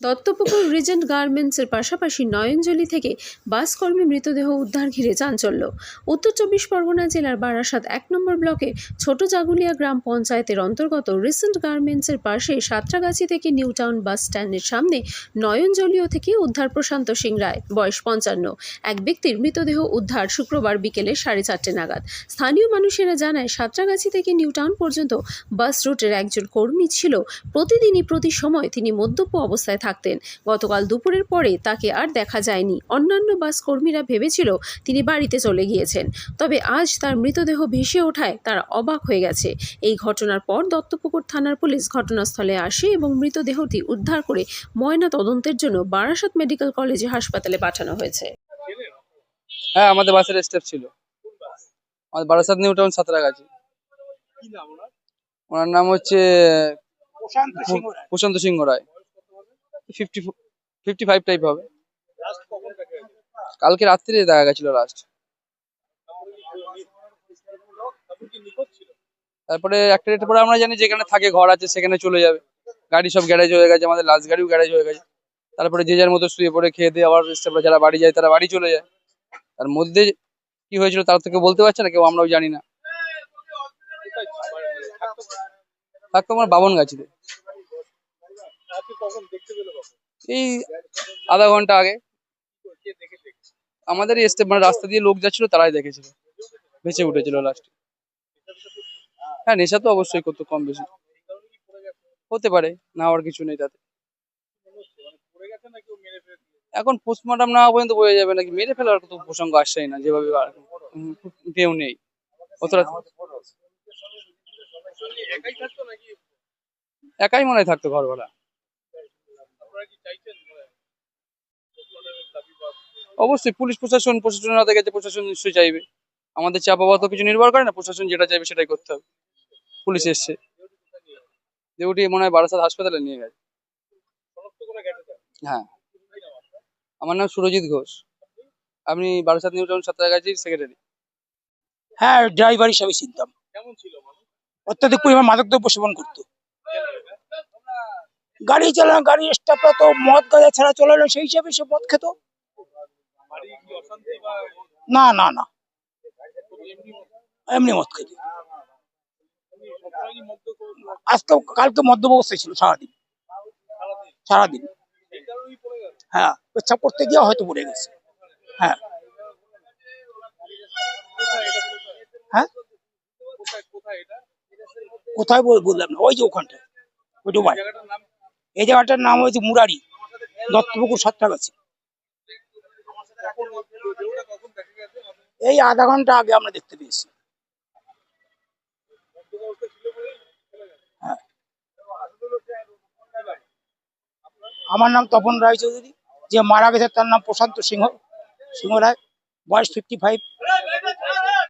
Duttapukur Regent গার্মেন্টসের পাশাপাশি নয়নজলি থেকে বাস কর্মী মৃতদেহ উদ্ধার ঘিরে চাঞ্চল্য। উত্তর চব্বিশ পরগনা জেলার বারাসাত এক নম্বর ব্লকে ছোট জাগুলিয়া গ্রাম পঞ্চায়েতের অন্তর্গত রিসেন্ট গার্মেন্টসের পাশে সাঁতরাগাছি থেকে নিউ টাউন বাস স্ট্যান্ডের সামনে নয়নজলীয় থেকে উদ্ধার প্রশান্ত সিং রায়, বয়স পঞ্চান্ন। এক ব্যক্তির মৃতদেহ উদ্ধার শুক্রবার বিকেলে সাড়ে চারটে নাগাদ। স্থানীয় মানুষেরা জানায়, সাঁতরাগাছি থেকে নিউ টাউন পর্যন্ত বাস রুটের একজন কর্মী ছিল। প্রতিদিনই প্রতি সময় তিনি মদ্যপ অবস্থায় থাকতেন। গতকাল দুপুরের পরে তাকে আর দেখা যায়নি। অন্যান্য বাস কর্মীরা ভেবেছিল তিনি বাড়িতে চলে গিয়েছেন। তবে আজ তার মৃতদেহ ভেসে ওঠায় তারা অবাক হয়ে গেছে। এই ঘটনার পর দত্তপুকুর থানার পুলিশ ঘটনাস্থলে আসে এবং মৃতদেহটি উদ্ধার করে ময়না তদন্তের জন্য বারাসাত মেডিকেল কলেজে হাসপাতালে পাঠানো হয়েছে। হ্যাঁ আমাদের বাসের স্টাফ ছিল। আমাদের বারাসাত নিউ টাউন সাঁতরাগাছি। কি ওনার? ওনার নাম হচ্ছে Prashanta Singha Roy. Fifty fifty five type হবে। কালকে রাত্রিরে দেখা গেছিল লাস্ট তারপর একটা রেটের পরে আমরা জানি যেখানে থাকে, ঘর আছে, সেখানে চলে যাবে। গাড়ি সব গ্যারেজ হয়ে গেছে, আমাদের লাস্ট গাড়িও গ্যারেজ হয়ে গেছে। তারপরে যে যার মতো শুয়ে পড়ে, খেয়ে দিয়ে আবার স্টাফরা যারা বাড়ি যায়, তারা বাড়ি চলে যায়। তার মধ্যে কি হয়েছিল তার থেকে বলতে পারছে না, কেউ আমরাও জানি না। থাকতো আমার বাবন গাছিতে। এই আধা ঘণ্টা আগে। আমাদের স্টেপ মানে রাস্তা দিয়ে লোক যাচ্ছিল, তারাই দেখেছিল। ভেসে উঠেছিল লাস্টে হ্যাঁ নেশা তো অবশ্যই করতো কম বেশি। হতে পারে, না হওয়ার কিছু নেই তাতে। এখন পোস্টমর্টম না পর্যন্ত বোঝা যাবে নাকি, মেরে ফেলার তো প্রসঙ্গ আসছেই না, যেভাবে কেউ নেই। অতটা একাই মনে হয় থাকতো ঘর ভাড়া অবশ্যই পুলিশ প্রশাসন প্রশাসনের হাতে গেছে প্রশাসন নিশ্চয়ই চাইবে। আমাদের চাপ তো কিছু নির্ভর করে না প্রশাসন যেটা চাইবে সেটাই করতে হবে। পুলিশ এসছে। দেউটি মনে হয় বারাসাত হাসপাতালে নিয়ে গেছে। হ্যাঁ? আমার নাম সুরজিৎ ঘোষ। আমি বারাসাত নিউ টাউন সাঁতরাগাছির সেক্রেটারি। হ্যাঁ ড্রাইভার হিসাবে চিনতাম। কেমন অত্যাধিক পরিমাণ মাদকদ্রব্য সেবন করতো? গাড়ি চালানো, গাড়ি স্টাফরা তো মদ গাঁজা ছাড়া চলালো সেই হিসাবে সে মদ খেত। না না না। এমনি মদ খেত। মদ্য আজকে কালকে মদ্যপ অবস্থায় ছিল সারাদিন। সারাদিন। হ্যাঁ পেচ্ছাপ করতে গিয়ে হয়তো পড়ে গেছে। হ্যাঁ। হ্যাঁ? কোথায় বললাম না, ওই যে ওখানটায়, ওই নাম এই জায়গাটার নাম হয়েছে মুরারি। দত্তপুকুর দেখা গেছে এই আধা ঘণ্টা আগে আমরা দেখতে পেয়েছি। হ্যাঁ। আমার নাম তপন রায় চৌধুরী। যে মারা গেছে তার নাম প্রশান্ত সিংহ সিংহ রায়। বয়স ফিফটি ফাইভ